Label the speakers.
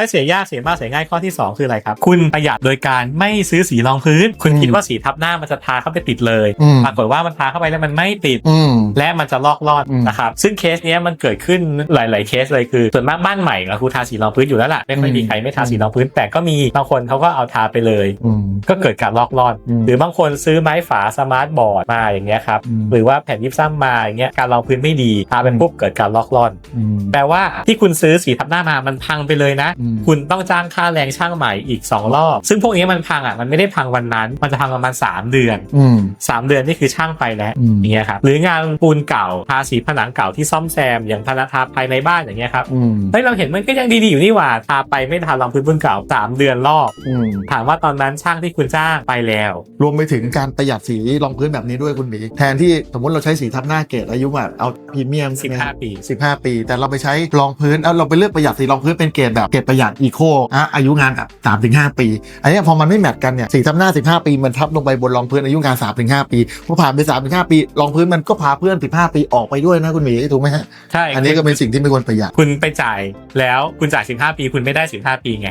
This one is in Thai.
Speaker 1: ถ้าเสียยากเสียมากเสียง่ายข้อที่ 2 คืออะไรครับ คุณประหยัดโดยการไม่ซื้อสีรองพื้น คุณคิดว่าสีทับหน้ามันจะทาเข้าไปติดเลย
Speaker 2: อืม
Speaker 1: ปรากฏว่ามันทาเข้าไปแล้วมันไม่ติด
Speaker 2: อืม
Speaker 1: และมันจะลอกลอด
Speaker 2: อืม
Speaker 1: นะครับซึ่งเคสเนี้ยมันเกิดขึ้นหลาย ๆ เคสเลยคือส่วนมากบ้านใหม่อะครูทาสีรองพื้นอยู่แล้วล่ะไม่ค่อยมีใครไม่ทาสีรองพื้น แต่ก็มีบางคนเขาก็เอาทาไปเลย
Speaker 2: อืม
Speaker 1: ก็เกิดการลอกลอด
Speaker 2: อืม
Speaker 1: หรือบางคนซื้อไม้ฝาสมาร์ทบอร์ดมาอย่างเงี้ยครับ
Speaker 2: อืม
Speaker 1: หรือว่าแผ่นยิบซ้ำมาอย่างเงี้ยการรองพื้นไม่ดีทาไปปุ๊บเกิดการลอกลอด
Speaker 2: อืม
Speaker 1: แปลว่าที่คุณซื้อสีทับหน้ามามันพังไปเลยนะ
Speaker 2: อืม
Speaker 1: คุณต้องจ้างค่าแรงช่างใหม่อีก 2 รอบ ซึ่งพวกนี้มันพังอะมันไม่ได้พังวันนั้น มันจะพังประมาณ 3 เดือน
Speaker 2: อืม
Speaker 1: 3เดือนนี่คือช่างไปแล้ว
Speaker 2: อืม
Speaker 1: อย่างเงี้ยครับหรืองานปูนเก่าทาสีผนังเก่าที่ซ่อมแซมอย่างพนักทาภายในบ้านอย่างเงี้ยครับ
Speaker 2: อืม
Speaker 1: เฮ้ยเราเห็นมันก็ยังดีๆอยู่นี่หว่าทาไปไม่ทารองพื้นปูนเก่า 3 เดือนรอบ
Speaker 2: อืม
Speaker 1: ถามว่าตอนนั้นช่างที่คุณจ้างไปแล้ว
Speaker 2: รวมไปถึงการประหยัดสีรองพื้นแบบนี้ด้วยคุณหมีแทนที่สมมติเราใช้สีทับหน้าเกรดอายุแบบเอาพรีเมียมใช่ไหมครับ
Speaker 1: 15 ปี
Speaker 2: 15 ปี แต่เราไปใช้รองพื้นแล้วเราไปเลือกประหยัดสีรองพื้นเป็นเกรดแบบเกรดประหยัดอีโคอะอายุงานแบบ3ถึง5ปี อันเนี้ยพอมันไม่แมทกันเนี่ยสีทับหน้า15ปี มันทับลงไปบนรองพื้นอายุงาน3ถึง5ปีพอผ่านไป3ถึง5ปีรองพื้นมันก็พาเพื่อน15ปีออกไปด้วยนะคุณหมีถูกไหมฮะ
Speaker 1: ใช่
Speaker 2: อันนี้ก็เป็นสิ่งที่ไม่ควรประหยัด
Speaker 1: คุณไปจ่ายแล้วคุณจ่าย15ปี คุณไม่ได้15ปีไง